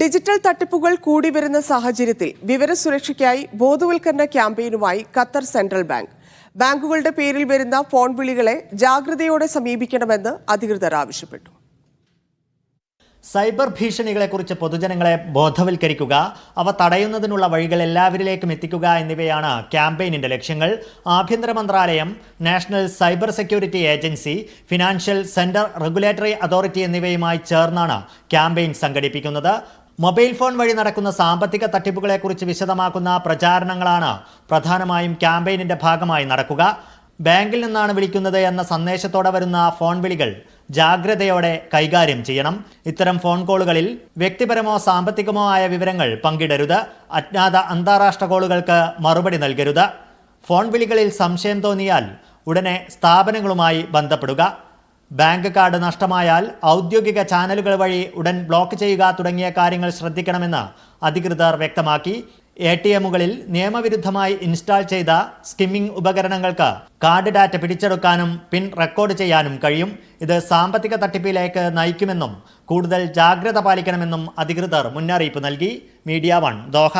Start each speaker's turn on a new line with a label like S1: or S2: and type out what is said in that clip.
S1: Digital തട്ടിപ്പുകൾ കൂടി വരുന്ന സാഹചര്യത്തിൽ വിവരസുരക്ഷയ്ക്കായി ബോധവൽക്കരണ ക്യാമ്പയിനുമായി ഖത്തർ സെൻട്രൽ ബാങ്ക്. ബാങ്കുകളുടെ പേരിൽ വരുന്ന ഫോൺ വിളികളെ ജാഗ്രതയോടെ സമീപിക്കണമെന്ന് അധികൃതർ ആവശ്യപ്പെട്ടു.
S2: സൈബർ ഭീഷണികളെക്കുറിച്ച് പൊതുജനങ്ങളെ ബോധവൽക്കരിക്കുക അവ തടയുന്നതിനുള്ള വഴികൾ എല്ലാവരിലേക്കും എത്തിക്കുക എന്നിവയാണ് ക്യാമ്പയിനിന്റെ ലക്ഷ്യങ്ങൾ. ആഭ്യന്തര മന്ത്രാലയം national cyber security agency financial centre regulatory authority എന്നിവയുമായി ചേർന്നാണ് ക്യാമ്പയിൻ സംഘടിപ്പിക്കുന്നത്. മൊബൈൽ ഫോൺ വഴി നടക്കുന്ന സാമ്പത്തിക തട്ടിപ്പുകളെക്കുറിച്ച് വിശദമാക്കുന്ന പ്രചാരണങ്ങളാണ് പ്രധാനമായും ക്യാമ്പയിനിന്റെ ഭാഗമായി നടക്കുക. ബാങ്കിൽ നിന്നാണ് വിളിക്കുന്നത് എന്ന സന്ദേശത്തോടെ വരുന്ന ഫോൺ വിളികൾ ജാഗ്രതയോടെ കൈകാര്യം ചെയ്യണം. ഇത്തരം ഫോൺ കോളുകളിൽ വ്യക്തിപരമോ സാമ്പത്തികമോ ആയ വിവരങ്ങൾ പങ്കിടരുത്. അജ്ഞാത അന്താരാഷ്ട്ര കോളുകൾക്ക് മറുപടി നൽകരുത്. ഫോൺ വിളികളിൽ സംശയം തോന്നിയാൽ ഉടനെ സ്ഥാപനങ്ങളുമായി ബന്ധപ്പെടുക. ബാങ്ക് കാർഡ് നഷ്ടമായാൽ ഔദ്യോഗിക ചാനലുകൾ വഴി ഉടൻ ബ്ലോക്ക് ചെയ്യുക തുടങ്ങിയ കാര്യങ്ങൾ ശ്രദ്ധിക്കണമെന്ന് അധികൃതർ വ്യക്തമാക്കി. എ ടി എമ്മുകളിൽ നിയമവിരുദ്ധമായി ഇൻസ്റ്റാൾ ചെയ്ത സ്കിമ്മിംഗ് ഉപകരണങ്ങൾക്ക് കാർഡ് ഡാറ്റ പിടിച്ചെടുക്കാനും പിൻ റെക്കോർഡ് ചെയ്യാനും കഴിയും. ഇത് സാമ്പത്തിക തട്ടിപ്പിലേക്ക് നയിക്കുമെന്നും കൂടുതൽ ജാഗ്രത പാലിക്കണമെന്നും അധികൃതർ മുന്നറിയിപ്പ് നൽകി. Media One Doha.